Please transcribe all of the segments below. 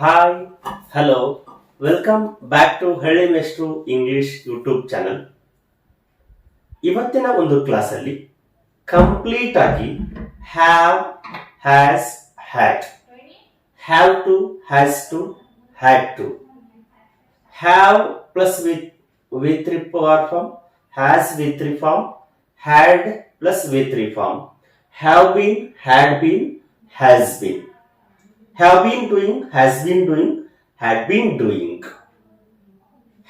Hi hello welcome back to ಹಳ್ಳಿ ಮೆಸ್ಟ್ರು English YouTube channel ಇವತ್ತಿನ ಒಂದು ಕ್ಲಾಸಲ್ಲಿ ಕಂಪ್ಲೀಟ್ ಆಗಿ have has had have to has to had to have plus with with three power form has with three form had plus with three form have been had been has been have been doing, has been doing, had been doing.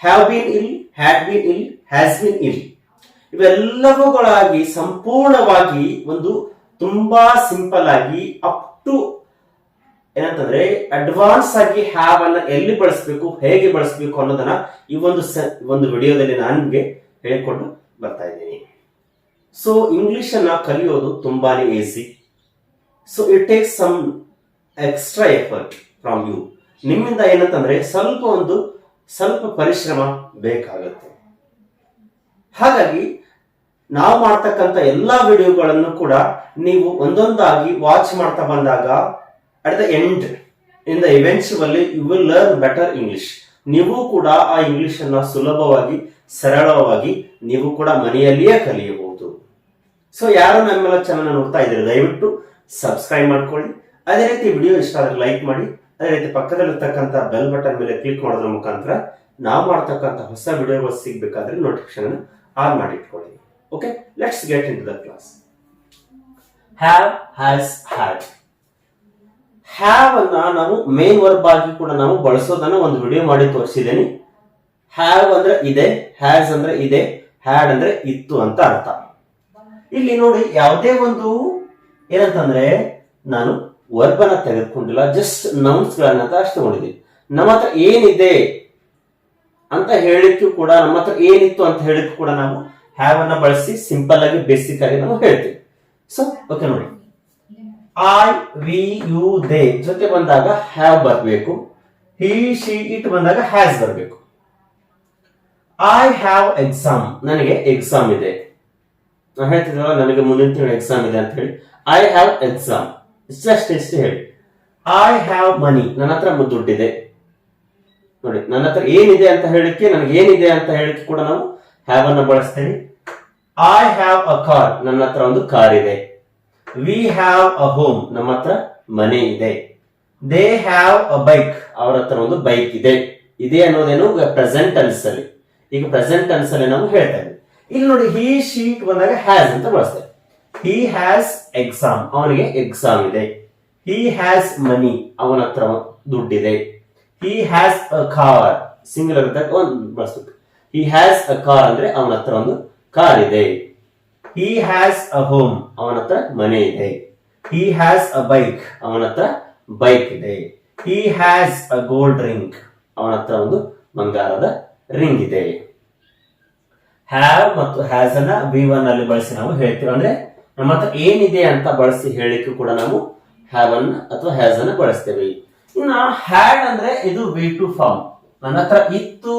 Have been ill, had been ill, has been ill. ಇವೆಲ್ಲವುಗಳಾಗಿ ಸಂಪೂರ್ಣವಾಗಿ ಒಂದು ತುಂಬಾ simple ಆಗಿ up to ಏನಂತಂದ್ರೆ advance ಆಗಿ have ಅನ್ನ ಎಲ್ಲಿ ಬಳಸಬೇಕು ಹೇಗೆ ಬಳಸಬೇಕು ಅನ್ನೋದನ್ನ ಈ ಒಂದು ಒಂದು ವಿಡಿಯೋದಲ್ಲಿ ನಾನು ನಿಮಗೆ ಹೇಳಿಕೊಂಡು ಬರ್ತಾ ಇದ್ದೀನಿ ಸೊ ಇಂಗ್ಲಿಷ್ ಅನ್ನ ಕಲಿಯೋದು ತುಂಬಾನೇ easy so it takes some extra effort from you ನಿಮ್ಮಿಂದ ಏನಂತಂದ್ರೆ ಸ್ವಲ್ಪ ಒಂದು ಸ್ವಲ್ಪ ಪರಿಶ್ರಮ ಬೇಕಾಗುತ್ತೆ. ಹಾಗಾಗಿ ನಾವು ಮಾಡ್ತಕ್ಕಂಥ ಎಲ್ಲಾ ವಿಡಿಯೋಗಳನ್ನು ಕೂಡ ನೀವು ಒಂದೊಂದಾಗಿ ವಾಚ್ ಮಾಡ್ತಾ ಬಂದಾಗ at the end in the ಅಲ್ಲಿ you will learn better English ನೀವು ಕೂಡ ಆ ಇಂಗ್ಲಿಷ್ ಅನ್ನ ಸುಲಭವಾಗಿ, ಸರಳವಾಗಿ ನೀವು ಕೂಡ ಮನೆಯಲ್ಲಿಯೇ ಕಲಿಯಬಹುದು. ಸೊ ಯಾರು ನಮ್ಮೆಲ್ಲ ಚಾನಲ್ ನೋಡ್ತಾ ಇದ್ದೀರಿ, ದಯವಿಟ್ಟು ಸಬ್ಸ್ಕ್ರೈಬ್ ಮಾಡ್ಕೊಳ್ಳಿ. ಅದೇ ರೀತಿ ವಿಡಿಯೋ ಇಷ್ಟ ಆದ್ರೆ ಲೈಕ್ ಮಾಡಿ, ಅದೇ ರೀತಿ ಪಕ್ಕದಲ್ಲಿರ್ತಕ್ಕಂಥ ಬೆಲ್ ಬಟನ್ ಮೇಲೆ ಕ್ಲಿಕ್ ಮಾಡೋದ್ರ ಮುಖಾಂತರ ನಾವು ಮಾಡ್ತಕ್ಕಂಥ ಹೊಸ ವಿಡಿಯೋಗಳು ಸಿಗ್ಬೇಕಾದ್ರೆ ನೋಟಿಫಿಕೇಶನ್ ಆನ್ ಮಾಡಿ ಇಟ್ಕೊಳ್ಳಿ. Okay let's get into the class have has had have ಅನ್ನ ನಾವು ಮೇನ್ ವರ್ಬ್ ಆಗಿ ಕೂಡ ನಾವು ಬಳಸೋದನ್ನ ಒಂದು ವಿಡಿಯೋ ಮಾಡಿ ತೋರಿಸಿದ್ದೇನೆ. ಹ್ಯಾವ್ ಅಂದ್ರೆ ಇದೆ ಹ್ಯಾಸ್ ಅಂದ್ರೆ ಇದೆ ಹ್ಯಾಡ್ ಅಂದ್ರೆ ಇತ್ತು ಅಂತ ಅರ್ಥ. ಇಲ್ಲಿ ನೋಡಿ ಯಾವುದೇ ಒಂದು ಏನಂತಂದ್ರೆ, ನಾನು ವರ್ಬ್ ಅನ್ನ ತೆಗೆದುಕೊಂಡಿಲ್ಲ ಜಸ್ಟ್ ನೌನ್ಸ್ ಗಳನ್ನ ಅಷ್ಟು ತಗೊಂಡಿದ್ದೀವಿ ನಮ್ಮ ಹತ್ರ ಏನಿದೆ ಅಂತ ಹೇಳಿಕ್ಕೂ ಕೂಡ, ನಮ್ಮ ಹತ್ರ ಏನಿತ್ತು ಅಂತ ಹೇಳಿಕ್ಕೂ ಕೂಡ ನಾವು ಹ್ಯಾವ್ ಅನ್ನ ಬಳಸಿ ಸಿಂಪಲ್ ಆಗಿ ಬೇಸಿಕ್ ಆಗಿ ನಾವು ಹೇಳ್ತೀವಿ. ಸೊ ಓಕೆ ನೋಡಿ. ಐ ವಿ ಯು ದೇ ಜೊತೆ ಬಂದಾಗ ಹ್ಯಾವ್ ಬರಬೇಕು. ಹಿ ಶಿ ಇಟ್ ಬಂದಾಗ ಹ್ಯಾಸ್ ಬರಬೇಕು. ಐ ಹ್ಯಾವ್ ಎಕ್ಸಾಮ್ ನನಗೆ ಎಕ್ಸಾಮ್ ಇದೆ. ನಾನು ಹೇಳ್ತಿದ್ರಲ್ಲ ನನಗೆ ಮುಂದಿನ ತಿಂಗಳು ಎಕ್ಸಾಮ್ ಇದೆ ಅಂತ ಹೇಳಿ. ಐ ಹ್ಯಾವ್ ಎಕ್ಸಾಮ್ ಇಷ್ಟಷ್ಟು ಎಷ್ಟು ಹೇಳಿ ಐ ಹ್ಯಾವ್ ಮನಿ ನನ್ನ ಹತ್ರ ದುಡ್ಡಿದೆ. ನೋಡಿ, ನನ್ನ ಹತ್ರ ಏನಿದೆ ಅಂತ ಹೇಳಿಕ್ಕೆ, ನನಗೆ ಏನಿದೆ ಅಂತ ಹೇಳಿಕ್ಕೆ ಕೂಡ ನಾವು ಹ್ಯಾವ್ ಅನ್ನ ಬಳಸ್ತೇವೆ. ಐ ಹ್ಯಾವ್ ಅ ಕಾರ್ ನನ್ನ ಹತ್ರ ಒಂದು ಕಾರ್ ಇದೆ. ವಿ ಹ್ಯಾವ್ ಅ ಹೋಮ್ ನಮ್ಮ ಹತ್ರ ಮನೆ ಇದೆ. ದೇ ಹ್ಯಾವ್ ಅ ಬೈಕ್ ಅವರ ಹತ್ರ ಒಂದು ಬೈಕ್ ಇದೆ. ಇದೆ ಅನ್ನೋದೇನು ಪ್ರೆಸೆಂಟ್ ಟೆನ್ಸ್ ಈಗ ಪ್ರೆಸೆಂಟ್ ಟೆನ್ಸ್ ನಾವು ಹೇಳ್ತೇವೆ. ಇಲ್ಲಿ ನೋಡಿ ಹಿ ಶೀಟ್ ಬಂದಾಗ ಹ್ಯಾಸ್ ಅಂತ ಬಳಸ್ತೇವೆ. ಹಿ ಹ್ಯಾಸ್ ಎಕ್ಸಾಮ್ ಅವನಿಗೆ ಎಕ್ಸಾಮ್ ಇದೆ. ಹಿ ಹ್ಯಾಸ್ ಮನಿ ಅವನ ಹತ್ರ ದುಡ್ಡಿದೆ. ಹಿ ಹ್ಯಾಸ್ ಅ ಕಾರ್ ಒಂದು ಬಳಸ್ಬೇಕು. ಹಿ ಹ್ಯಾಸ್ ಅ ಕಾರ್ ಅಂದ್ರೆ ಅವನ ಹತ್ರ ಒಂದು ಕಾರ್ ಇದೆ. ಹಿ ಹ್ಯಾಸ್ ಅ ಹೋಮ್ ಅವನ ಹತ್ರ ಮನೆ ಇದೆ. ಹಿ ಹ್ಯಾಸ್ ಅ ಬೈಕ್ ಅವನ ಹತ್ರ ಬೈಕ್ ಇದೆ. He has a gold ring ಅವನ ಹತ್ರ ಒಂದು ಬಂಗಾರದ ರಿಂಗ್ ಇದೆ. ಹ್ಯಾವ್ ಮತ್ತು ಹ್ಯಾಸ್ ಅನ್ನ ಬಿ ಒನ್ ಅಲ್ಲಿ ಬಳಸಿ ನಾವು ಹೇಳ್ತೀವಿ. ಅಂದ್ರೆ ನಮ್ಮ ಹತ್ರ ಏನಿದೆ ಅಂತ ಬಳಸಿ ಹೇಳಿಕೆ ಕೂಡ ನಾವು ಹ್ಯಾವ್ ಅನ್ನ ಅಥವಾ ಹ್ಯಾಸ್ ಅನ್ನ ಬಳಸ್ತೇವೆ. ಇನ್ನು ಹ್ಯಾಡ್ ಅಂದ್ರೆ ಇದು ವಿ ಟು ಫಾರ್ಮ್ ನನ್ನ ಹತ್ರ ಇತ್ತು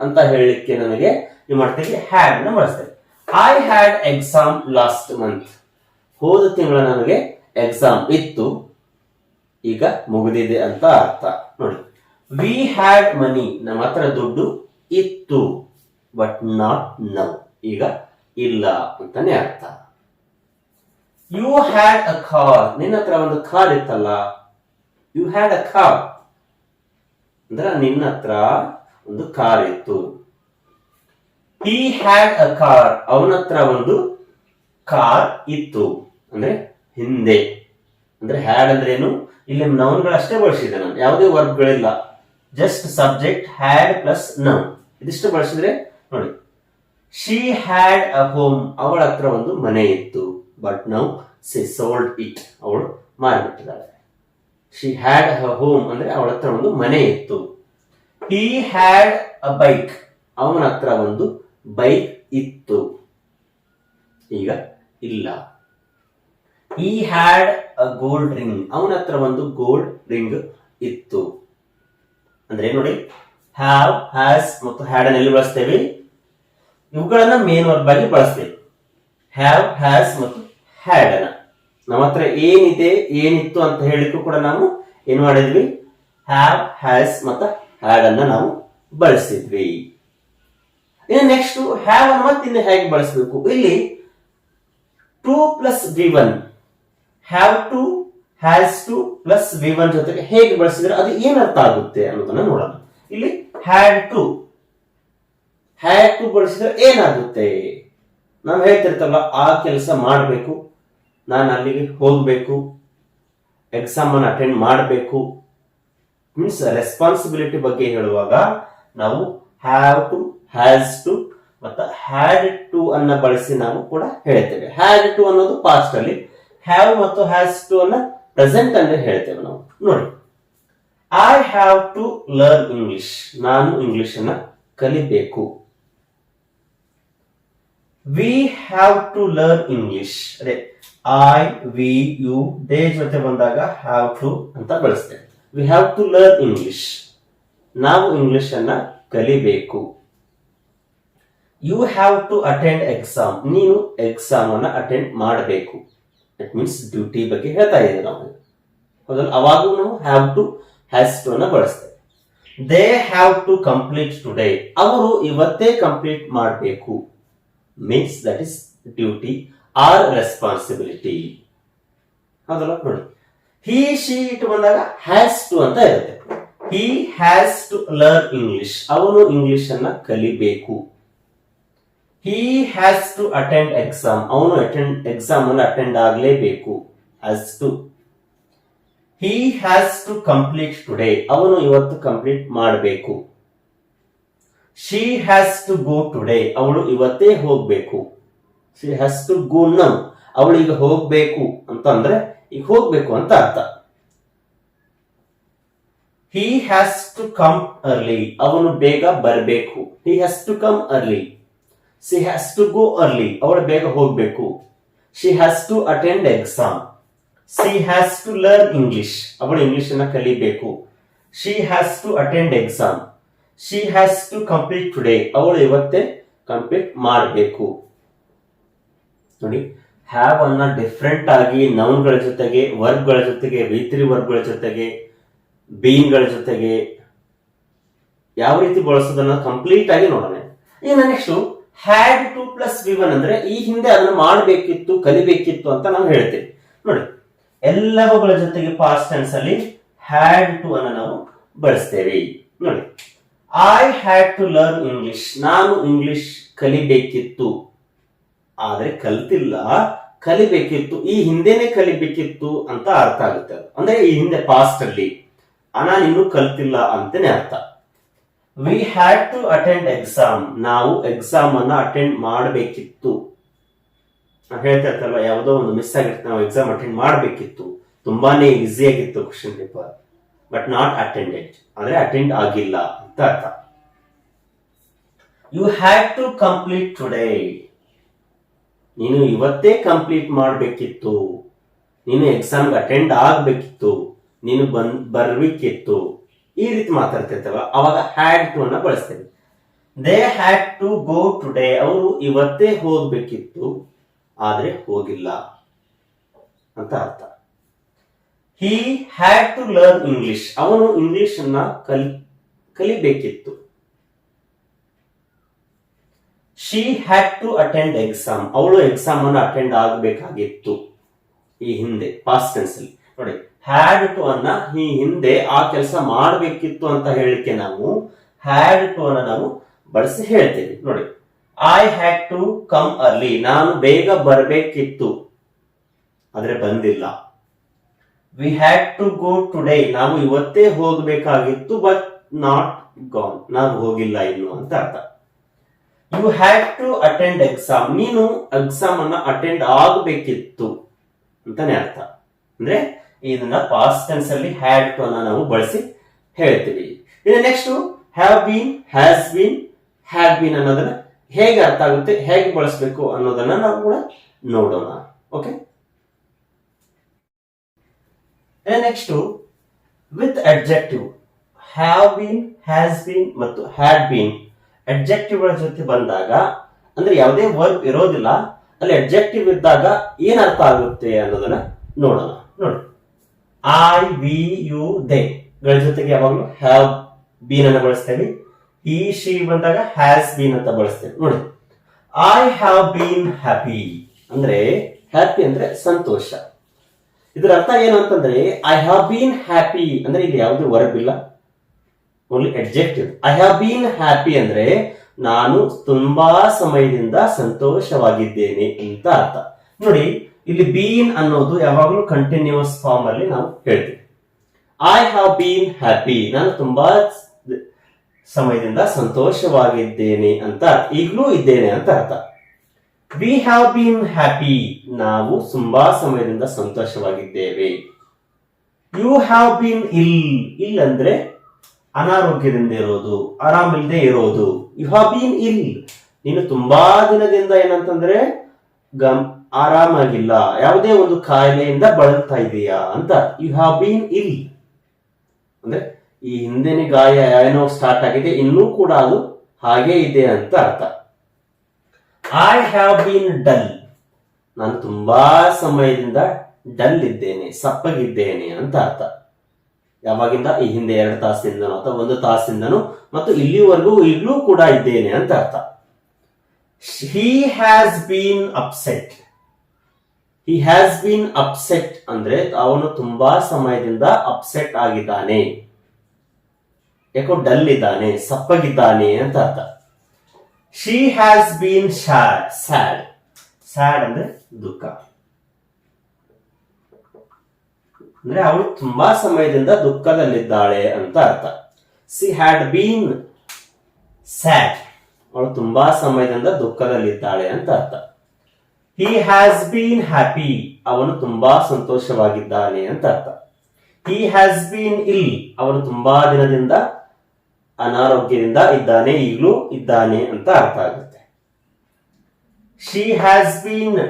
ಅಂತ ಹೇಳಲಿಕ್ಕೆ ನನಗೆ ನೀವು ಮಾಡ್ತೀವಿ ಹ್ಯಾಡ್ ಅನ್ನ ಬಳಸ್ತೇವೆ. I had exam last month ಹೋದ ತಿಂಗಳ ನನಗೆ ಎಕ್ಸಾಮ್ ಇತ್ತು. ಈಗ ಮುಗಿದಿದೆ ಅಂತ ಅರ್ಥ. ನೋಡಿ. ವಿ ಹ್ಯಾಡ್ ಮನಿ ನಮ್ಮ ಹತ್ರ ದುಡ್ಡು ಇತ್ತು. ಬಟ್ ನಾಟ್ ನೌ ಈಗ ಇಲ್ಲ ಅಂತಾನೆ ಅರ್ಥ. ಯು ಹ್ಯಾಡ್ ಅ ಕಾರ್ ನಿನ್ನ ಹತ್ರ ಒಂದು ಕಾರ್ ಇತ್ತಲ್ಲ? ಯು ಹ್ಯಾಡ್ ಅ ಕಾರ್ ಅಂದ್ರೆ ನಿನ್ನ ಹತ್ರ ಒಂದು ಕಾರ್ ಇತ್ತು. ಹಿ ಹ್ಯಾಡ್ ಅ ಕಾರ್ ಅವನ ಹತ್ರ ಒಂದು ಕಾರ್ ಇತ್ತು. ಅಂದ್ರೆ ಹಿಂದೆ. ಅಂದ್ರೆ ಹ್ಯಾಡ್ ಅಂದ್ರೆ ಏನು? ಇಲ್ಲಿ ನೌನ್ಗಳಷ್ಟೇ ಬಳಸಿದೆ ನಾನು. ಯಾವುದೇ ವರ್ಬ್ಗಳಿಲ್ಲ just subject had plus noun ಇದಿಷ್ಟು ಬಳಸಿದ್ರೆ ನೋಡಿ. ಶಿ ಹ್ಯಾಡ್ ಅ ಹೋಮ್ ಅವಳ ಹತ್ರ ಒಂದು ಮನೆ ಇತ್ತು. But now she sold it ಅವಳು ಮಾರಿಬಿಟ್ಟಿದ್ದಾಳೆ. ಶಿ ಹ್ಯಾಡ್ ಅ ಹೋಮ್ ಅಂದ್ರೆ ಅವಳ ಹತ್ರ ಒಂದು ಮನೆ ಇತ್ತು. ಹಿ ಹ್ಯಾಡ್ ಅ ಬೈಕ್ ಅವನ ಹತ್ರ ಒಂದು ಬೈಕ್ ಇತ್ತು. ಈಗ ಇಲ್ಲ. He had a gold ring ಅವನ ಹತ್ರ ಒಂದು ಗೋಲ್ಡ್ ರಿಂಗ್ ಇತ್ತು. ಅಂದ್ರೆ ನೋಡಿ ಹ್ಯಾವ್ ಹ್ಯಾಸ್ ಮತ್ತು ಹ್ಯಾಡ್ ಎಲ್ಲಿ ಬಳಸ್ತೇವೆ? ಇವುಗಳನ್ನ ಮೇನ್ ವರ್ಬ್ ಆಗಿ ಬಳಸ್ತೇವೆ. ಹ್ಯಾವ್ ಹ್ಯಾಸ್ ಮತ್ತು ಹ್ಯಾಡ್ ಅನ್ನ ನಮ್ಮ ಹತ್ರ ಏನಿದೆ, ಏನಿತ್ತು ಅಂತ ಹೇಳಿದ್ರು ಕೂಡ ನಾವು ಏನ್ ಮಾಡಿದ್ವಿ? ಹ್ಯಾವ್, ಹ್ಯಾಸ್ ಮತ್ತ ಹ್ಯಾಡ್ ಅನ್ನ ನಾವು ಬಳಸಿದ್ವಿ. ಇನ್ನು ನೆಕ್ಸ್ಟ್ ಹ್ಯಾವ್ ಅನ್ನು ಮತ್ತೆ ಇನ್ನು ಹೇಗೆ ಬಳಸಬೇಕು? ಇಲ್ಲಿ to plus V one. Have to, has to plus V one ಜೊತೆಗೆ ಹೇಗೆ ಬಳಸಿದ್ರೆ ಅದು ಏನರ್ಥ ಆಗುತ್ತೆ ಅನ್ನೋದನ್ನ ನೋಡೋಣ. ಇಲ್ಲಿ ಹ್ಯಾಡ್ ಟು. ಹ್ಯಾಡ್ ಟು ಬಳಸಿದ್ರೆ ಏನಾಗುತ್ತೆ? ನಾವು ಹೇಳ್ತಿರ್ತಲ್ಲ ಆ ಕೆಲಸ ಮಾಡಬೇಕು. ನಾನು ಅಲ್ಲಿಗೆ ಹೋಗಬೇಕು ಎಕ್ಸಾಮ್ ಅನ್ನು ಅಟೆಂಡ್ ಮಾಡಬೇಕು. ಮೀನ್ಸ್ ರೆಸ್ಪಾನ್ಸಿಬಿಲಿಟಿ ಬಗ್ಗೆ ಹೇಳುವಾಗ ನಾವು ಹ್ಯಾವ್ ಟು ಹ್ಯಾಸ್ ಟು ಮತ್ತು ಹ್ಯಾಡ್ ಟು ಅನ್ನ ಬಳಸಿ ನಾವು ಕೂಡ ಹೇಳ್ತೇವೆ. ಹ್ಯಾಡ್ ಟು ಅನ್ನೋದು ಪಾಸ್ಟ್ ಅಲ್ಲಿ ಹ್ಯಾವ್ ಮತ್ತು ಹ್ಯಾಸ್ ಟು ಅನ್ನ ಪ್ರೆಸೆಂಟ್ ಅಲ್ಲಿ ಹೇಳ್ತೇವೆ ನಾವು. ನೋಡಿ I have to learn English ನಾನು ಇಂಗ್ಲಿಷ್ ಅನ್ನ ಕಲಿಬೇಕು. We have to learn English ಅದೇ ಐ ವಿ ಯು ದೇ ಜೊತೆ ಬಂದಾಗ ಹ್ಯಾವ್ ಟು ಅಂತ ಬಳಸ್ತೇವೆ we have to learn English ನಾವು ಇಂಗ್ಲಿಷ್ ಅನ್ನ ಕಲಿಬೇಕು. You have to attend exam ನೀನು ಎಕ್ಸಾಮ್ ಅನ್ನ ಅಟೆಂಡ್ ಮಾಡಬೇಕು. ಇಟ್ ಮೀನ್ಸ್ ಡ್ಯೂಟಿ ಬಗ್ಗೆ ಹೇಳ್ತಾ ಇದ್ದೀವಿ ನಾವು. ಹೌದಲ್ಲ? ಅವಾಗೂ ನಾವು ಹ್ಯಾವ್ ಟು ಹ್ಯಾಸ್ ಟು ಅನ್ನ ಬಳಸ್ತೇವೆ. They have to complete today ಅವರು ಇವತ್ತೇ ಕಂಪ್ಲೀಟ್ ಮಾಡಬೇಕು. Means that is duty or responsibility ಹೌದಲ್ಲ ನೋಡಿ ಹಿ ಶಿ ಇಟ್ಟು ಬಂದಾಗ ಹ್ಯಾಸ್ ಟು ಅಂತ ಇರುತ್ತೆ. He has to learn English ಅವನು ಇಂಗ್ಲಿಷ್ ಅನ್ನ ಕಲಿಬೇಕು. He has to attend exam ಅವನು ಅಟೆಂಡ್ ಎಕ್ಸಾಮ್ ಅನ್ನು ಅಟೆಂಡ್ ಆಗಲೇಬೇಕು. Has to he has to complete today ಅವನು ಇವತ್ತು ಕಂಪ್ಲೀಟ್ ಮಾಡಬೇಕು. She has to go today ಅವಳು ಇವತ್ತೇ ಹೋಗ್ಬೇಕು. She has to go now ಅವಳು ಈಗ ಹೋಗ್ಬೇಕು ಅಂತ ಅಂದ್ರೆ ಈಗ ಹೋಗ್ಬೇಕು ಅಂತ ಅರ್ಥ. He has to come early ಅವನು ಬೇಗ ಬರಬೇಕು. He has to come early she has to go early ಅವಳು ಬೇಗ ಹೋಗ್ಬೇಕು. She has to attend exam she has to learn English ಅವಳು ಇಂಗ್ಲಿಷ್ ಅನ್ನ ಕಲಿಬೇಕು. She has to attend exam she has to complete today ಅವಳು ಇವತ್ತೇ complete ಮಾಡಬೇಕು. ನೋಡಿ ಹ್ಯಾವ್ ಅನ್ನ ಡಿಫ್ರೆಂಟ್ ಆಗಿ ನೌನ್ಗಳ ಜೊತೆಗೆ ವರ್ಬ್ಗಳ ಜೊತೆಗೆ ವಿತ್ರಿ ವರ್ಬ್ಗಳ ಜೊತೆಗೆ ಬೀನ್ಗಳ ಜೊತೆಗೆ ಯಾವ ರೀತಿ ಬಳಸೋದನ್ನ ಕಂಪ್ಲೀಟ್ ಆಗಿ ನೋಡೋಣ. ಈಗ next had to plus V one ಅಂದ್ರೆ ಈ ಹಿಂದೆ ಅದನ್ನ ಮಾಡಬೇಕಿತ್ತು, ಕಲಿಬೇಕಿತ್ತು ಅಂತ ನಾವು ಹೇಳ್ತೇವೆ. ನೋಡಿ, ಎಲ್ಲವುಗಳ ಜೊತೆಗೆ ಪಾಸ್ಟ್ ಟೆನ್ಸ್ ಅಲ್ಲಿ ಹ್ಯಾಡ್ ಟು ಅನ್ನ ನಾವು ಬಳಸ್ತೇವೆ. ನೋಡಿ I had to learn English ನಾನು ಇಂಗ್ಲಿಷ್ ಕಲಿಬೇಕಿತ್ತು. ಆದ್ರೆ ಕಲ್ತಿಲ್ಲ, ಕಲಿಬೇಕಿತ್ತು, ಈ ಹಿಂದೆನೆ ಕಲಿಬೇಕಿತ್ತು ಅಂತ ಅರ್ಥ ಆಗುತ್ತೆ ಅದು. ಅಂದ್ರೆ ಈ ಹಿಂದೆ ಪಾಸ್ಟ್ ಅಲ್ಲಿ ನಾನು ಇನ್ನೂ ಕಲ್ತಿಲ್ಲ ಅಂತಾನೆ ಅರ್ಥ. We had to attend exam ನಾವು ಎಕ್ಸಾಮ್ ಅನ್ನ ಅಟೆಂಡ್ ಮಾಡಬೇಕಿತ್ತು. ಹೇಳ್ತಾ ಇರ್ತಲ್ವ ಯಾವುದೋ ಒಂದು ಮಿಸ್ ಆಗಿರುತ್ತೆ, ನಾವು ಎಕ್ಸಾಮ್ ಅಟೆಂಡ್ ಮಾಡಬೇಕಿತ್ತು. ತುಂಬಾನೇ ಈಸಿ ಆಗಿತ್ತು question paper but not attended ಅಂದ್ರೆ ಅಟೆಂಡ್ ಆಗಿಲ್ಲ ಅಂತ ಅರ್ಥ. You had to complete today ನೀನು ಇವತ್ತೇ ಕಂಪ್ಲೀಟ್ ಮಾಡಬೇಕಿತ್ತು. ನೀನು ಎಕ್ಸಾಮ್ಗೆ ಅಟೆಂಡ್ ಆಗಬೇಕಿತ್ತು. ನೀನು ಬಂದ್, ಬರ್ಬೇಕಿತ್ತು. ಈ ರೀತಿ ಮಾತಾಡ್ತಿರ್ತೇವ ಅವಾಗ ಹ್ಯಾಡ್ ಟು ಅನ್ನ ಬಳಸ್ತೇವೆ they had to go today ಅವರು ಇವತ್ತೇ ಹೋಗ್ಬೇಕಿತ್ತು. ಆದ್ರೆ ಹೋಗಿಲ್ಲ. ಅಂತ ಅರ್ಥ. He had to learn English ಅವನು ಇಂಗ್ಲಿಷ್ ಅನ್ನ ಕಲಿ, ಕಲಿಬೇಕಿತ್ತು. She had to attend exam ಅವಳು ಎಕ್ಸಾಮ್ ಅನ್ನು ಅಟೆಂಡ್ ಆಗಬೇಕಾಗಿತ್ತು. ಈ ಹಿಂದೆ ಪಾಸ್ಟ್ ಟೆನ್ಸ್ ಅಲ್ಲಿ. ನೋಡಿ ಹ್ಯಾಡ್ ಟು ಅನ್ನ ಈ ಹಿಂದೆ ಆ ಕೆಲಸ ಮಾಡಬೇಕಿತ್ತು ಅಂತ ಹೇಳಿಕೆ ನಾವು ಹ್ಯಾಡ್ ಟು ಅನ್ನ ನಾವು ಬಳಸಿ ಹೇಳ್ತೇವೆ. ನೋಡಿ I had to come early ನಾನು ಬೇಗ ಬರಬೇಕಿತ್ತು. ಆದ್ರೆ ಬಂದಿಲ್ಲ. We had to go today ನಾವು ಇವತ್ತೇ ಹೋಗಬೇಕಾಗಿತ್ತು ಬಟ್ ನಾಟ್ ಗಾನ್ ನಾವು ಹೋಗಿಲ್ಲ ಇನ್ನು ಅಂತ ಅರ್ಥ. You have to attend exam ನೀನು ಎಕ್ಸಾಮ್ ಅನ್ನ ಅಟೆಂಡ್ ಆಗಬೇಕಿತ್ತು ಅಂತಾನೆ ಅರ್ಥ. ಅಂದ್ರೆ ಇದನ್ನ ಪಾಸ್ಟ್ ಟೆನ್ಸ್ ಅಲ್ಲಿ ಹ್ಯಾಡ್ ಟು ಅನ್ನ ನಾವು ಬಳಸಿ ಹೇಳ್ತೀವಿ. ಇನ್ನು next have been has been had been ಅನ್ನೋದನ್ನ ಹೇಗೆ ಅರ್ಥ ಆಗುತ್ತೆ, ಹೇಗೆ ಬಳಸಬೇಕು ಅನ್ನೋದನ್ನ ನಾವು ಕೂಡ ನೋಡೋಣ. Okay next with objective have been has been ಮತ್ತು ಹ್ಯಾಡ್ ಬೀನ್ ಅಡ್ಜೆಕ್ಟಿವ್ಗಳ ಜೊತೆ ಬಂದಾಗ, ಅಂದ್ರೆ ಯಾವುದೇ ವರ್ಬ್ ಇರೋದಿಲ್ಲ, ಅಲ್ಲಿ ಅಡ್ಜೆಕ್ಟಿವ್ ಇದ್ದಾಗ ಏನ್ ಅರ್ಥ ಆಗುತ್ತೆ ಅನ್ನೋದನ್ನ ನೋಡೋಣ. ನೋಡಿ. ಐ ವಿ ಯು ದೇ ಗಳ ಜೊತೆಗೆ ಯಾವಾಗಲೂ ಹ್ಯಾವ್ ಬೀನ್ ಅನ್ನ ಬಳಸ್ತೇವೆ ಈ ಶಿ ಬಂದಾಗ ಹ್ಯಾಸ್ ಬೀನ್ ಅಂತ ಬಳಸ್ತೇವೆ ನೋಡಿ. ಐ ಹ್ಯಾವ್ ಬೀನ್ ಹ್ಯಾಪಿ ಅಂದ್ರೆ ಹ್ಯಾಪಿ ಅಂದ್ರೆ ಸಂತೋಷ. ಇದರ ಅರ್ಥ ಏನು ಅಂತಂದ್ರೆ ಐ ಹ್ಯಾವ್ ಬೀನ್ ಹ್ಯಾಪಿ ಅಂದ್ರೆ ಇಲ್ಲಿ ಯಾವುದೇ ವರ್ಬ್ ಇಲ್ಲ. Only adjective I have been happy ಅಂದ್ರೆ ನಾನು ತುಂಬಾ ಸಮಯದಿಂದ ಸಂತೋಷವಾಗಿದ್ದೇನೆ ಅಂತ ಅರ್ಥ. ನೋಡಿ, ಇಲ್ಲಿ ಬೀನ್ ಅನ್ನೋದು ಯಾವಾಗಲೂ ಕಂಟಿನ್ಯೂಸ್ ಫಾರ್ಮ್ ಅಲ್ಲಿ ನಾವು ಹೇಳ್ತೀವಿ. ಐ ಹ್ಯಾವ್ ಬೀನ್ ಹ್ಯಾಪಿ ನಾನು ತುಂಬಾ ಸಮಯದಿಂದ ಸಂತೋಷವಾಗಿದ್ದೇನೆ ಅಂತ. ಈಗಲೂ ಇದ್ದೇನೆ ಅಂತ ಅರ್ಥ. ವಿ ಹ್ಯಾವ್ ಬೀನ್ ಹ್ಯಾಪಿ ನಾವು ತುಂಬಾ ಸಮಯದಿಂದ ಸಂತೋಷವಾಗಿದ್ದೇವೆ. You have been ill ill ಅಂದ್ರೆ ಅನಾರೋಗ್ಯದಿಂದ ಇರೋದು ಆರಾಮಿಲ್ಲದೆ ಇರೋದು ಯು ಹ್ಯಾವ್ ಬೀನ್ ಇಲ್ ನೀನು ತುಂಬಾ ದಿನದಿಂದ ಏನಂತಂದ್ರೆ, ಗಮ್, ಆರಾಮಾಗಿಲ್ಲ, ಯಾವುದೇ ಒಂದು ಕಾಯಿಲೆಯಿಂದ ಬಳಲ್ತಾ ಇದೆಯಾ ಅಂತ ಯು ಹ್ಯಾವ್ ಬೀನ್ ಇಲ್ ಅಂದ್ರೆ, ಈ ಹಿಂದೆನೆ ಗಾಯ ಏನೋ ಸ್ಟಾರ್ಟ್ ಆಗಿದೆ, ಇನ್ನೂ ಕೂಡ ಅದು ಹಾಗೆ ಇದೆ ಅಂತ ಅರ್ಥ. ಐ ಹ್ಯಾವ್ ಬೀನ್ ಡಲ್ ನಾನು ತುಂಬಾ ಸಮಯದಿಂದ ಡಲ್ ಇದ್ದೇನೆ, ಸಪ್ಪಗಿದ್ದೇನೆ ಅಂತ ಅರ್ಥ. ಯಾವಾಗಿಂದ? ಈ ಹಿಂದೆ ಎರಡು ತಾಸಿಂದನೋ ಅಥವಾ ಒಂದು ತಾಸಿಂದನೋ ಮತ್ತು ಇಲ್ಲಿವರೆಗೂ ಈಗಲೂ ಕೂಡ ಇದ್ದೇನೆ ಅಂತ ಅರ್ಥ. He has been upset he has been upset ಅಂದ್ರೆ ಅವನು ತುಂಬಾ ಸಮಯದಿಂದ ಅಪ್ಸೆಟ್ ಆಗಿದ್ದಾನೆ. ಯಾಕೋ ಡಲ್ ಇದ್ದಾನೆ, ಸಪ್ಪಗಿದ್ದಾನೆ ಅಂತ ಅರ್ಥ. She has been sad sad ಅಂದ್ರೆ ದುಃಖ. ಅಂದ್ರೆ ಅವಳು ತುಂಬಾ ಸಮಯದಿಂದ ದುಃಖದಲ್ಲಿದ್ದಾಳೆ ಅಂತ ಅರ್ಥ. ಸಿ ಹ್ಯಾಡ್ ಬೀನ್ ಸ್ಯಾಡ್ ಅವಳು ತುಂಬಾ ಸಮಯದಿಂದ ದುಃಖದಲ್ಲಿದ್ದಾಳೆ ಅಂತ ಅರ್ಥ. ಹಿ ಹ್ಯಾಸ್ ಬೀನ್ ಹ್ಯಾಪಿ ಅವನು ತುಂಬಾ ಸಂತೋಷವಾಗಿದ್ದಾನೆ ಅಂತ ಅರ್ಥ. ಹಿ ಹ್ಯಾಸ್ ಬೀನ್ ಇಲ್ ಅವನು ತುಂಬಾ ದಿನದಿಂದ ಅನಾರೋಗ್ಯದಿಂದ ಇದ್ದಾನೆ, ಈಗಲೂ ಇದ್ದಾನೆ ಅಂತ ಅರ್ಥ ಆಗುತ್ತೆ. She has been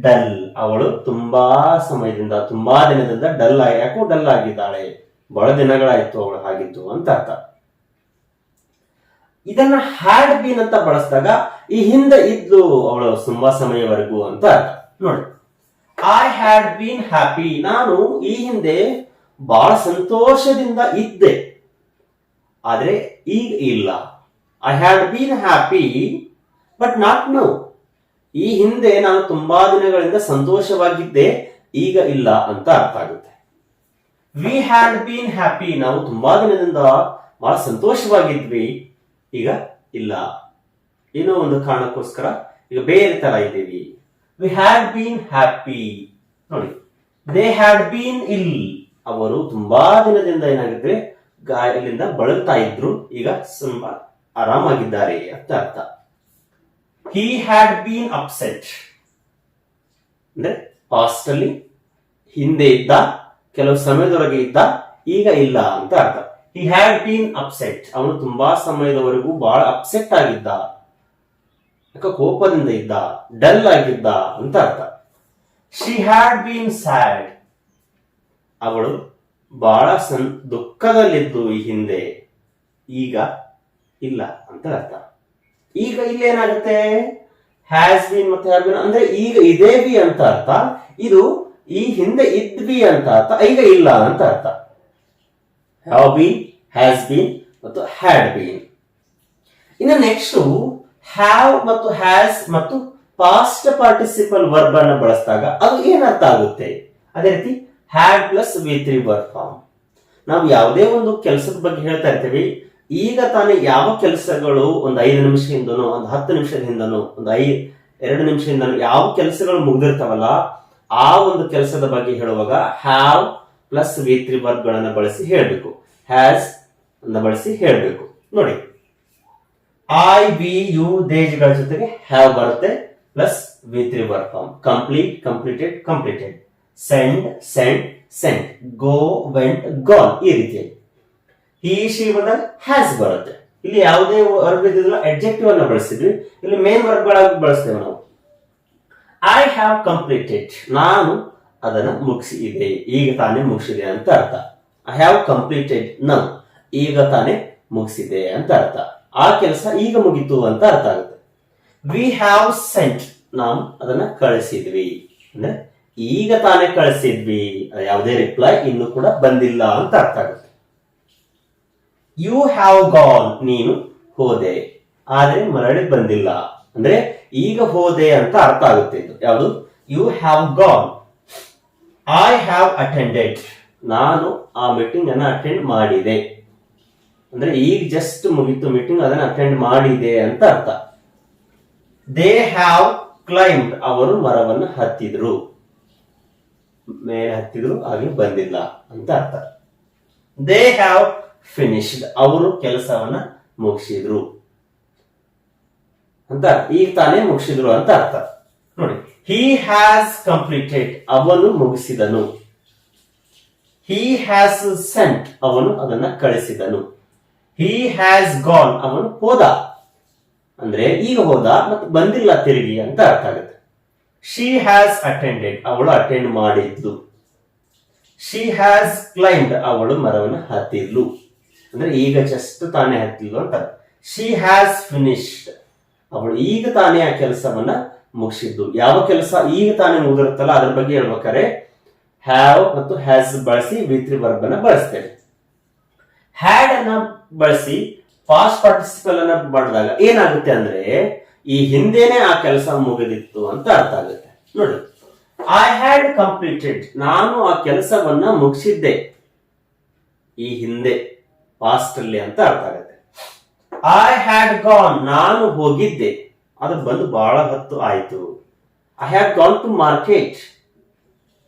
dull. ಅವಳು ತುಂಬಾ ಸಮಯದಿಂದ, ತುಂಬಾ ದಿನದಿಂದ ಡಲ್ ಯಾಕೋ ಡಲ್ ಆಗಿದ್ದಾಳೆ. ಬಹಳ ದಿನಗಳಾಯ್ತು ಅವಳು ಹಾಗಿದ್ದು ಅಂತ ಅರ್ಥ. ಇದನ್ನ ಹ್ಯಾಡ್ ಬೀನ್ ಅಂತ ಬಳಸಿದಾಗ, ಈ ಹಿಂದೆ ಇದ್ಲು ಅವಳು ತುಂಬಾ ಸಮಯವರೆಗೂ ಅಂತ ಅರ್ಥ. ನೋಡಿ. ಐ ಹ್ಯಾಡ್ ಬೀನ್ ಹ್ಯಾಪಿ ನಾನು ಈ ಹಿಂದೆ ಬಹಳ ಸಂತೋಷದಿಂದ ಇದ್ದೆ. ಆದ್ರೆ ಈಗ ಇಲ್ಲ. I had been happy but not now ಈ ಹಿಂದೆ ನಾನು ತುಂಬಾ ದಿನಗಳಿಂದ ಸಂತೋಷವಾಗಿದ್ದೆ ಈಗ ಇಲ್ಲ ಅಂತ ಅರ್ಥ ಆಗುತ್ತೆ. ವಿ ಹ್ಯಾಡ್ ಬೀನ್ ಹ್ಯಾಪಿ ನಾವು ತುಂಬಾ ದಿನದಿಂದ ಬಹಳ ಸಂತೋಷವಾಗಿದ್ವಿ. ಈಗ ಇಲ್ಲ. ಏನೋ ಒಂದು ಕಾರಣಕ್ಕೋಸ್ಕರ ಈಗ ಬೇರೆ ತರ ಇದ್ದೀವಿ. ವಿ ಹ್ಯಾಡ್ ಬೀನ್ ಹ್ಯಾಪಿ ನೋಡಿ. ದೇ ಹ್ಯಾಡ್ ಬೀನ್ ಇಲ್ ಅವರು ತುಂಬಾ ದಿನದಿಂದ ಏನಾಗಿದ್ರೆ ಗಾಯಲಿಂದ ಬಳಲ್ತಾ ಇದ್ರು. ಈಗ ತುಂಬಾ ಆರಾಮಾಗಿದ್ದಾರೆ ಅಂತ ಅರ್ಥ. ಹಿ ಹ್ಯಾಡ್ ಬೀನ್ ಅಪ್ಸೆಟ್ ಅಂದ್ರೆ ಪಾಸ್ಟ್ ಅಲ್ಲಿ ಹಿಂದೆ ಇದ್ದ, ಕೆಲವು ಸಮಯದವರೆಗೆ ಇದ್ದ, ಈಗ ಇಲ್ಲ ಅಂತ ಅರ್ಥ. ಹಿ ಹ್ಯಾಡ್ ಬೀನ್ ಅಪ್ಸೆಟ್ ಅವನು ತುಂಬಾ ಸಮಯದವರೆಗೂ ಬಹಳ ಅಪ್ಸೆಟ್ ಆಗಿದ್ದ. ಕೋಪದಿಂದ ಇದ್ದ ಡಲ್ ಆಗಿದ್ದ ಅಂತ ಅರ್ಥ. ಶಿ ಹ್ಯಾಡ್ ಬೀನ್ ಸ್ಯಾಡ್ ಅವಳು ಬಹಳ ಸನ್, ದುಃಖದಲ್ಲಿದ್ದು ಈ ಹಿಂದೆ, ಈಗ ಇಲ್ಲ ಅಂತ ಅರ್ಥ. ಈಗ ಇಲ್ಲೇನಾಗುತ್ತೆ ಹ್ಯಾಸ್ ಬಿನ್ ಮತ್ತೆ ಹ್ಯಾವ್ ಬಿನ್ ಅಂದ್ರೆ ಈಗ ಇದೇವಿ ಅಂತ ಅರ್ಥ. ಇದು ಈ ಹಿಂದೆ ಇದ್ವಿ ಅಂತ ಅರ್ಥ. ಈಗ ಇಲ್ಲ ಅಂತ ಅರ್ಥ. ಹ್ಯಾವ್ ಬೀನ್ ಹ್ಯಾಸ್ ಬೀನ್ ಮತ್ತು ಹ್ಯಾಡ್ ಬೀನ್ ಇನ್ನು ನೆಕ್ಸ್ಟ್ ಹ್ಯಾವ್ ಮತ್ತು ಹ್ಯಾಸ್ ಮತ್ತು ಪಾಸ್ಟ್ ಪಾರ್ಟಿಸಿಪಲ್ ವರ್ಬ್ ಅನ್ನು ಬಳಸಿದಾಗ ಅದು ಏನರ್ಥ ಆಗುತ್ತೆ? ಅದೇ ರೀತಿ had plus V three verb form ನಾವು ಯಾವುದೇ ಒಂದು ಕೆಲಸದ ಬಗ್ಗೆ ಹೇಳ್ತಾ ಇರ್ತೀವಿ. ಈಗ ತಾನೇ ಯಾವ ಕೆಲಸಗಳು ಒಂದು ಐದು ನಿಮಿಷ ಹಿಂದನೋ ಒಂದು ಹತ್ತು ನಿಮಿಷದ ಹಿಂದನೋ ಒಂದು ಐ, ಎರಡು ನಿಮಿಷ ಯಾವ ಕೆಲಸಗಳು ಮುಗ್ದಿರ್ತಾವಲ್ಲ, ಆ ಒಂದು ಕೆಲಸದ ಬಗ್ಗೆ ಹೇಳುವಾಗ have plus V three verb ಗಳನ್ನ ಬಳಸಿ ಹೇಳಬೇಕು. ಹ್ಯಾಸ್ ಅನ್ನ ಬಳಸಿ ಹೇಳಬೇಕು. ನೋಡಿ. ಐ ವಿ ಯು ದೇಜ್ಗಳ ಜೊತೆಗೆ ಹ್ಯಾವ್ ಬರುತ್ತೆ plus V three form complete completed completed send send send go went gone ಈ ರೀತಿಯಾಗಿ. ಈ ಶಿ ಬಂದಾಗ ಹ್ಯಾಸ್ ಬರುತ್ತೆ. ಇಲ್ಲಿ ಯಾವುದೇ ವರ್ಬ್ ಇದ್ದಿಲ್ಲ ಅಡ್ಜೆಕ್ಟಿವ್ ಅನ್ನ ಬಳಸಿದ್ವಿ. ಇಲ್ಲಿ ಮೇನ್ ವರ್ಬ್ಗಳಾಗಿ ಬಳಸ್ತೇವೆ ನಾವು. ಐ ಹ್ಯಾವ್ ಕಂಪ್ಲೀಟೆಡ್ ನಾನು ಅದನ್ನ ಮುಗಿಸಿದೆ ಈಗ ತಾನೇ ಮುಗಿಸಿದೆ ಅಂತ ಅರ್ಥ. ಐ ಹ್ಯಾವ್ ಕಂಪ್ಲೀಟೆಡ್ ನೌ ಈಗ ತಾನೇ ಮುಗಿಸಿದೆ ಅಂತ ಅರ್ಥ. ಆ ಕೆಲಸ ಈಗ ಮುಗಿತು ಅಂತ ಅರ್ಥ ಆಗುತ್ತೆ. ವಿ ಹ್ಯಾವ್ ಸೆಂಟ್ ನಾವು ಅದನ್ನ ಕಳಿಸಿದ್ವಿ. ಅಂದ್ರೆ ಈಗ ತಾನೇ ಕಳಿಸಿದ್ವಿ. ಯಾವುದೇ ರಿಪ್ಲೈ ಇನ್ನು ಕೂಡ ಬಂದಿಲ್ಲ ಅಂತ ಅರ್ಥ ಆಗುತ್ತೆ. ಯು ಹ್ಯಾವ್ ಗಾನ್ ನೀನು ಹೋದೆ. ಆದ್ರೆ ಮರಳಿ ಬಂದಿಲ್ಲ. ಅಂದ್ರೆ ಈಗ ಹೋದೆ ಅಂತ ಅರ್ಥ ಆಗುತ್ತೆ ಇದು. ಯಾವುದು? You have gone I have attended ನಾನು ಆ ಮೀಟಿಂಗ್ ಅನ್ನ ಅಟೆಂಡ್ ಮಾಡಿದೆ. ಅಂದ್ರೆ ಈಗ ಜಸ್ಟ್ ಮುಗಿತು ಮೀಟಿಂಗ್ ಅದನ್ನ ಅಟೆಂಡ್ ಮಾಡಿದೆ ಅಂತ ಅರ್ಥ. ದೇ ಹ್ಯಾವ್ ಕ್ಲೈಂಬ್ ಅವರು ಮರವನ್ನು ಹತ್ತಿದ್ರು. ಮೇಲೆ ಹತ್ತಿದ್ರು, ಹಾಗೆ ಬಂದಿಲ್ಲ ಅಂತ ಅರ್ಥ. ದೇ ಹ್ಯಾವ್ ಫಿನಿಶ್ಡ್ ಅವರು ಕೆಲಸವನ್ನ ಮುಗಿಸಿದ್ರು. ಅಂತ ಈಗ ತಾನೇ ಮುಗಿಸಿದ್ರು ಅಂತ ಅರ್ಥ. ನೋಡಿ ಹಿ ಹ್ಯಾಸ್ ಕಂಪ್ಲೀಟೆಡ್ ಅವನು ಮುಗಿಸಿದನು. ಹಿ ಹ್ಯಾಸ್ ಸೆಂಟ್ ಅವನು ಅದನ್ನ ಕಳಿಸಿದನು. ಹಿ ಹ್ಯಾಸ್ ಗಾನ್ ಅವನು ಹೋದ. ಅಂದ್ರೆ ಈಗ ಹೋದ ಮತ್ತೆ ಬಂದಿಲ್ಲ ತಿರುಗಿ ಅಂತ ಅರ್ಥ ಆಗುತ್ತೆ. ಶಿ ಹ್ಯಾಸ್ ಅಟೆಂಡೆಡ್ ಅವಳು ಅಟೆಂಡ್ ಮಾಡಿದ್ಲು ಶಿ ಹ್ಯಾಸ್ ಕ್ಲೈಂಡ್ ಅವಳು ಮರವನ್ನು ಹತ್ತಿದ್ಲು. ಅಂದ್ರೆ ಈಗ ಜಸ್ಟ್ ತಾನೇ ಹತ್ತಿದ್ಲು ಅಂತ. ಶಿ ಹ್ಯಾಸ್ ಫಿನಿಶ್ಡ್ ಅವಳು ಈಗ ತಾನೇ ಆ ಕೆಲಸವನ್ನ ಮುಗಿಸಿದ್ದು. ಯಾವ ಕೆಲಸ ಈಗ ತಾನೇ ಮುಗಿದಿರುತ್ತಲ್ಲ ಅದ್ರ ಬಗ್ಗೆ ಹೇಳ್ಬೇಕಾರೆ ಹ್ಯಾವ್ ಮತ್ತು ಹ್ಯಾಸ್ ಬಳಸಿ ವಿತ್ರಿ ವರ್ಬ್ ಅನ್ನ ಬಳಸ್ತೇವೆ. ಹ್ಯಾಡ್ ಅನ್ನ ಬಳಸಿ ಫಾಸ್ಟ್ ಪಾರ್ಟಿಸಿಪಲ್ ಅನ್ನ ಮಾಡಿದಾಗ ಏನಾಗುತ್ತೆ ಅಂದ್ರೆ, ಈ ಹಿಂದೆನೆ ಆ ಕೆಲಸ ಮುಗಿದಿತ್ತು ಅಂತ ಅರ್ಥ ಆಗುತ್ತೆ. ನೋಡಿ. ಐ ಹ್ಯಾಡ್ ಕಂಪ್ಲೀಟೆಡ್ ನಾನು ಆ ಕೆಲಸವನ್ನ ಮುಗಿಸಿದ್ದೆ. ಈ ಹಿಂದೆ. ಪಾಸ್ಟ್ ಅಲ್ಲಿ ಅಂತ ಅರ್ಥ ಆಗುತ್ತೆ. ಐ ಹ್ಯಾಡ್ ಗಾನ್ ನಾನು ಹೋಗಿದ್ದೆ. ಅದು ಬಂದು ಬಹಳ ಹೊತ್ತು ಆಯ್ತು. I had gone to market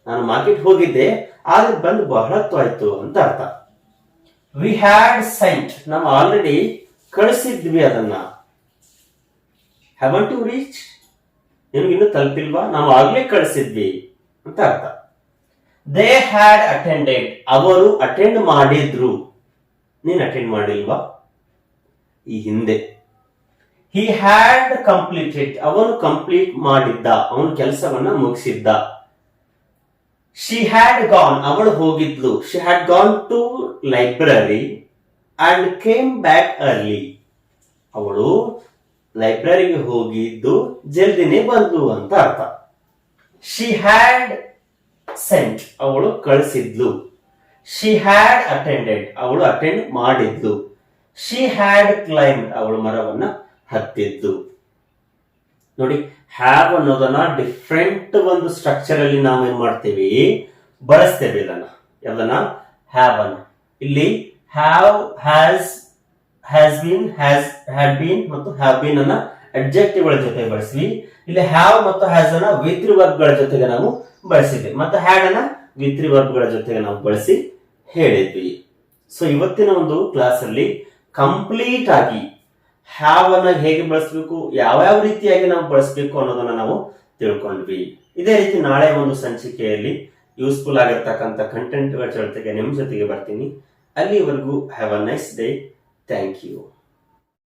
ನಾನು ಮಾರ್ಕೆಟ್ ಹೋಗಿದ್ದೆ. ಆದ್ರೆ ಬಂದು ಬಹಳ ಹೊತ್ತು ಆಯ್ತು ಅಂತ ಅರ್ಥ. ವಿ ಹ್ಯಾಡ್ ಸೆಂಟ್ ನಾವು ಆಲ್ರೆಡಿ ಕಳಿಸಿದ್ವಿ ಅದನ್ನ. ಹ್ಯಾವನ್ ಟು ರೀಚ್ ನಿಮ್ಗೆ ಇನ್ನು ತಲುಪಿಲ್ವಾ? ನಾವು ಆಗ್ಲೇ ಕಳಿಸಿದ್ವಿ ಅಂತ ಅರ್ಥ. ದೇ ಹ್ಯಾಡ್ ಅಟೆಂಡೆಡ್ ಅವರು ಅಟೆಂಡ್ ಮಾಡಿದ್ರು. ನೀನ್ ಅಟೆಂಡ್ ಮಾಡಿಲ್ವಾ? ಈ ಹಿಂದೆ. ಹಿ ಹ್ಯಾಡ್ ಕಂಪ್ಲೀಟೆಡ್ ಅವನು ಕಂಪ್ಲೀಟ್ ಮಾಡಿದ್ದ, ಅವನ ಕೆಲಸವನ್ನ ಮುಗಿಸಿದ್ದ. ಶಿ ಹ್ಯಾಡ್ ಗಾನ್ ಅವಳು ಹೋಗಿದ್ಲು. She had gone to library and came back early ಅವಳು ಲೈಬ್ರರಿಗೆ ಹೋಗಿದ್ದು, ಜಲ್ದಿನೇ ಬಂದ್ಲು ಅಂತ ಅರ್ಥ. ಶಿ ಹ್ಯಾಡ್ ಸೆಂಟ್ ಅವಳು ಕಳಿಸಿದ್ಲು. ಶಿ ಹ್ಯಾಡ್ ಅಟೆಂಡೆಡ್ ಅವಳು ಅಟೆಂಡ್ ಮಾಡಿದ್ದು. ಶಿ ಹ್ಯಾಡ್ ಕ್ಲೈಂಬ್ ಅವಳು ಮರವನ್ನ ಹತ್ತಿದ್ದು. ನೋಡಿ ಹ್ಯಾವ್ ಅನ್ನೋದನ್ನ ಡಿಫ್ರೆಂಟ್ ಒಂದು ಸ್ಟ್ರಕ್ಚರ್ ಅಲ್ಲಿ ನಾವು ಏನ್ ಮಾಡ್ತೀವಿ? ಬಳಸ್ತೇವೆ ಇದನ್ನ. ಯಾವ್ದನ್ನ? ಹ್ಯಾವ್ ಅನ್ನ. ಇಲ್ಲಿ have has has been has had been ಮತ್ತು ಹ್ಯಾವ್ ಬೀನ್ ಅನ್ನ ಅಡ್ಜೆಕ್ಟಿವ್ಗಳ ಜೊತೆ ಬಳಸಿವಿ. ಇಲ್ಲಿ ಹ್ಯಾವ್ ಮತ್ತು ಹ್ಯಾಸ್ ಅನ್ನ ವಿತ್ರಿ ವರ್ಬ್ಗಳ ಜೊತೆಗೆ ನಾವು ಬಳಸಿದ್ವಿ. ಮತ್ತು ಹ್ಯಾಡ್ ಅನ್ನ ವಿತ್ರಿ ವರ್ಬ್ಗಳ ಜೊತೆಗೆ ನಾವು ಬಳಸಿ ಹೇಳಿದ್ವಿ. ಸೊ ಇವತ್ತಿನ ಒಂದು ಕ್ಲಾಸ್ ಅಲ್ಲಿ ಕಂಪ್ಲೀಟ್ ಆಗಿ ಹ್ಯಾವ್ ಅನ್ನ ಹೇಗೆ ಬಳಸಬೇಕು ಯಾವ್ಯಾವ ರೀತಿಯಾಗಿ ನಾವು ಬಳಸಬೇಕು ಅನ್ನೋದನ್ನ ನಾವು ತಿಳ್ಕೊಂಡ್ವಿ. ಇದೇ ರೀತಿ ನಾಳೆ ಒಂದು ಸಂಚಿಕೆಯಲ್ಲಿ ಯೂಸ್ಫುಲ್ ಆಗಿರ್ತಕ್ಕಂಥ ಕಂಟೆಂಟ್ ಜೊತೆಗೆ ನಿಮ್ಮ ಜೊತೆಗೆ ಬರ್ತೀನಿ. ಅಲ್ಲಿವರೆಗೂ have a nice day thank you